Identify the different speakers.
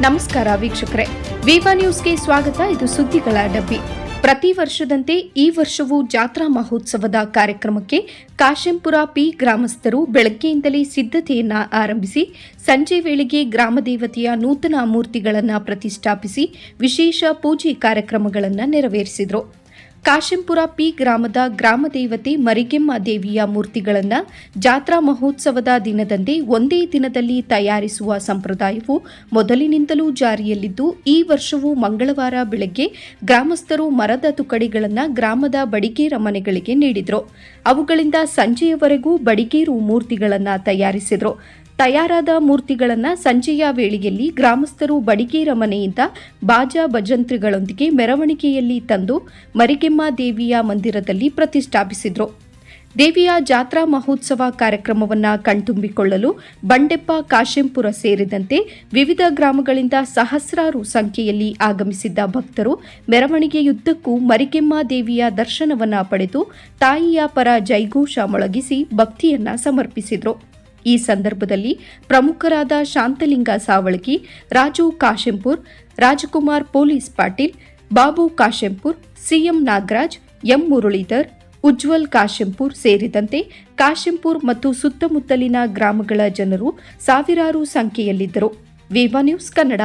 Speaker 1: ನಮಸ್ಕಾರ ವೀಕ್ಷಕರೇ. ವಿವಾ ನ್ಯೂಸ್ಗೆ ಸ್ವಾಗತ, ಇದು ಸುದ್ದಿಗಳ ಡಬ್ಬಿ. ಪ್ರತಿ ವರ್ಷದಂತೆ ಈ ವರ್ಷವೂ ಜಾತ್ರಾ ಮಹೋತ್ಸವದ ಕಾರ್ಯಕ್ರಮಕ್ಕೆ ಕಾಶೆಂಪುರ ಪಿ ಗ್ರಾಮಸ್ಥರು ಬೆಳಗ್ಗೆಯಿಂದಲೇ ಸಿದ್ಧತೆಯನ್ನ ಆರಂಭಿಸಿ, ಸಂಜೆ ವೇಳೆಗೆ ಗ್ರಾಮ ದೇವತೆಯ ನೂತನ ಮೂರ್ತಿಗಳನ್ನು ಪ್ರತಿಷ್ಠಾಪಿಸಿ, ವಿಶೇಷ ಪೂಜೆ ಕಾರ್ಯಕ್ರಮಗಳನ್ನು ನೆರವೇರಿಸಿದರು. ಕಾಶೆಂಪುರ ಪಿ ಗ್ರಾಮದ ಗ್ರಾಮ ದೇವತೆ ಮರಿಗೆಮ್ಮ ದೇವಿಯ ಮೂರ್ತಿಗಳನ್ನು ಜಾತ್ರಾ ಮಹೋತ್ಸವದ ದಿನದಂದೇ ಒಂದೇ ದಿನದಲ್ಲಿ ತಯಾರಿಸುವ ಸಂಪ್ರದಾಯವು ಮೊದಲಿನಿಂದಲೂ ಜಾರಿಯಲ್ಲಿದ್ದು, ಈ ವರ್ಷವೂ ಮಂಗಳವಾರ ಬೆಳಗ್ಗೆ ಗ್ರಾಮಸ್ಥರು ಮರದ ತುಕಡಿಗಳನ್ನು ಗ್ರಾಮದ ಬಡಿಗೇರ ಮನೆಗಳಿಗೆ ನೀಡಿದರು. ಅವುಗಳಿಂದ ಸಂಜೆಯವರೆಗೂ ಬಡಿಗೇರು ಮೂರ್ತಿಗಳನ್ನು ತಯಾರಿಸಿದರು. ತಯಾರಾದ ಮೂರ್ತಿಗಳನ್ನು ಸಂಜೆಯ ವೇಳೆಯಲ್ಲಿ ಗ್ರಾಮಸ್ಥರು ಬಡಿಗೇರ ಮನೆಯಿಂದ ಬಾಜಾ ಭಜಂತ್ರಿಗಳೊಂದಿಗೆ ಮೆರವಣಿಗೆಯಲ್ಲಿ ತಂದು ಮರಿಗೆಮ್ಮ ದೇವಿಯ ಮಂದಿರದಲ್ಲಿ ಪ್ರತಿಷ್ಠಾಪಿಸಿದರು. ದೇವಿಯ ಜಾತ್ರಾ ಮಹೋತ್ಸವ ಕಾರ್ಯಕ್ರಮವನ್ನು ಕಣ್ತುಂಬಿಕೊಳ್ಳಲು ಬಂಡೆಪ್ಪ, ಕಾಶೆಂಪುರ ಸೇರಿದಂತೆ ವಿವಿಧ ಗ್ರಾಮಗಳಿಂದ ಸಹಸ್ರಾರು ಸಂಖ್ಯೆಯಲ್ಲಿ ಆಗಮಿಸಿದ್ದ ಭಕ್ತರು ಮೆರವಣಿಗೆಯುದ್ದಕ್ಕೂ ಮರಿಗೆಮ್ಮ ದೇವಿಯ ದರ್ಶನವನ್ನು ಪಡೆದು ತಾಯಿಯ ಪರ ಜೈಘೋಷ ಮೊಳಗಿಸಿ ಭಕ್ತಿಯನ್ನ ಸಮರ್ಪಿಸಿದರು. ಈ ಸಂದರ್ಭದಲ್ಲಿ ಪ್ರಮುಖರಾದ Shantalinga Savalagi Raju Kashempur, Rajkumar police Patil, Babu Kashempur, CM Nagaraj, M Muralidhar, Ujwal Kashempur ಸೇರಿದಂತೆ ಕಾಶೆಂಪುರ್ ಮತ್ತು ಸುತ್ತಮುತ್ತಲಿನ ಗ್ರಾಮಗಳ ಜನರು ಸಾವಿರಾರು ಸಂಖ್ಯೆಯಲ್ಲಿದ್ದರು. ವಿವಾ ನ್ಯೂಸ್ ಕನ್ನಡ.